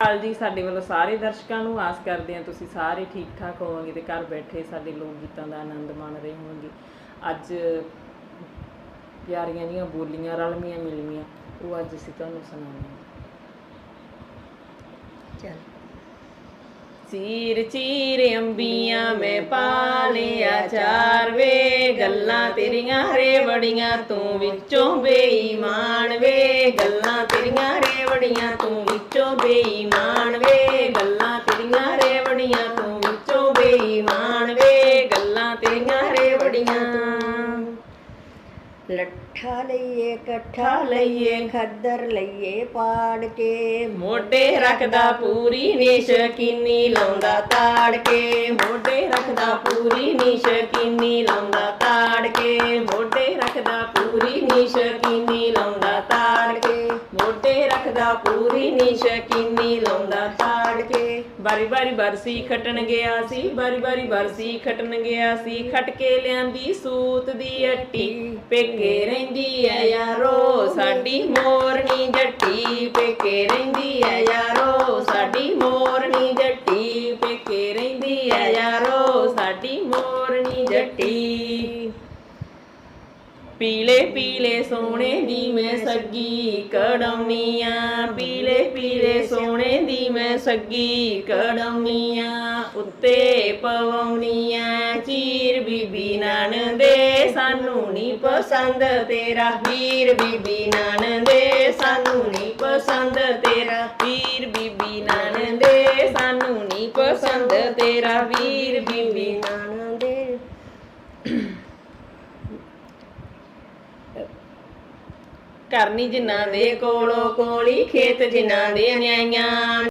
ਹਾਲ ਜੀ ਸਾਡੇ ਵੱਲੋਂ ਸਾਰੇ ਦਰਸ਼ਕਾਂ ਨੂੰ ਆਸ ਕਰਦੇ ਹਾਂ ਤੁਸੀਂ ਸਾਰੇ ਠੀਕ ਠਾਕ ਹੋਵੋਗੇ ਤੇ ਘਰ ਬੈਠੇ ਸਾਡੇ ਲੋਕ ਗੀਤਾਂ ਦਾ ਆਨੰਦ ਮਾਣ ਰਹੇ ਹੋਵੋਗੇ। ਅੱਜ ਪਿਆਰੀਆਂ ਦੀਆਂ ਬੋਲੀਆਂ ਰਲਮੀਆਂ ਮਿਲਮੀਆਂ ਉਹ ਅੱਜ ਅਸੀਂ ਤੁਹਾਨੂੰ ਹਾਂ। ਚੱਲ। ਚੀਰ ਚੀਰ ਅੰਬੀਆਂ ਮੈਂ ਪਾ ਲਿਆ ਚਾਰ ਵੇ ਗੱਲਾਂ ਤੇਰੀਆਂ ਹਰੇ ਬੜੀਆਂ ਤੂੰ ਵਿੱਚੋਂ ਬੇਈਮਾਨ ਵੇ ਗੱਲਾਂ ਤੇਰੀਆਂ ਹਰੇ ਬੜੀਆਂ ਤੂੰ ਵਿੱਚੋਂ ਬੇਈਮਾਨ ਵੇ ਗੱਲਾਂ ਤੇਰੀਆਂ ਹਰੇ ਬੜੀਆਂ ਤੂੰ ਵਿੱਚੋਂ ਬੇਈਮਾਨ ਵੇ ਗੱਲਾਂ ਤੇਰੀਆਂ ਹਰੇ ਬੜੀਆਂ ਤੂੰ ਲੱਠਾ ਲਈਏ ਇਕੱਠਾ ਲਈਏ। ਖੱਦਰ ਲਈਏ ਪਾੜ ਕੇ। ਮੋਢੇ ਰੱਖਦਾ ਪੂਰੀ ਨੀ ਸ਼ਕੀਨੀ ਲਾਉਂਦਾ ਤਾੜ ਕੇ। ਮੋਢੇ ਰੱਖਦਾ ਪੂਰੀ ਨੀ ਸ਼ਕੀਨੀ ਲਾਉਂਦਾ ਤਾੜ ਕੇ। ਮੋਢੇ ਰੱਖਦਾ ਪੂਰੀ ਨੀ ਸ਼ਕੀਨੀ ਲਾਉਂਦਾ ਤਾੜ ਕੇ ਮੋਢੇ ਰੱਖਦਾ ਪੂਰੀ ਨੀ ਸ਼ਕੀਨੀ ਲਾਉਂਦਾ ਤਾੜ ਕੇ। ਬਾਰੀ ਬਾਰੀ ਬਰਸੀ ਖਟਣ ਗਿਆ ਸੀ ਬਾਰੀ ਬਾਰੀ ਬਰਸੀ ਖਟਣ ਗਿਆ ਸੀ। ਖਟ ਕੇ ਲਿਆਂਦੀ ਸੂਤ ਦੀ ਅੱਟੀ, ਪੇਕੇ ਰਹਿੰਦੀ ਐ ਯਾਰੋ, ਸਾਡੀ ਮੋਰਨੀ ਜੱਟੀ। ਪੇਕੇ ਰਹਿੰਦੀ ਐ ਯਾਰੋ, ਸਾਡੀ ਮੋਰਨੀ ਜੱਟੀ। ਪੇਕੇ ਰਹਿੰਦੀ ਐ ਯਾਰੋ, ਸਾਡੀ ਮੋਰਨੀ ਜੱਟੀ। ਪੀਲੇ ਪੀਲੇ ਸੋਹਣੇ ਦੀ ਮੈਂ ਸੱਗੀ ਕੜਮੀਆਂ ਪੀਲੇ ਪੀਲੇ ਸੋਨੇ ਦੀ ਮੈਂ ਸੱਗੀ ਕੜਮੀਆਂ ਉੱਤੇ ਪਵਨੀਆਂ ਚੀਰ ਬੀਬੀ ਨਣ ਦੇ ਸਾਨੂੰ ਨਹੀਂ ਪਸੰਦ ਤੇਰਾ ਵੀਰ ਬੀਬੀ ਨਣ ਦੇ ਸਾਨੂੰ ਨਹੀਂ ਪਸੰਦ ਤੇਰਾ ਵੀਰ ਬੀਬੀ ਨਾਨ ਦੇ ਸਾਨੂੰ ਨਹੀਂ ਪਸੰਦ ਤੇਰਾ ਵੀਰ ਬੀਬੀ ਨਾਨਾਂ ਦੇ ਕਰਨੀ ਜਿਨ੍ਹਾਂ ਦੇ ਕੋਲੋਂ ਕੋਲੀ ਖੇਤ ਜਿਨ੍ਹਾਂ ਦੇ ਨਿਆਈਆਂ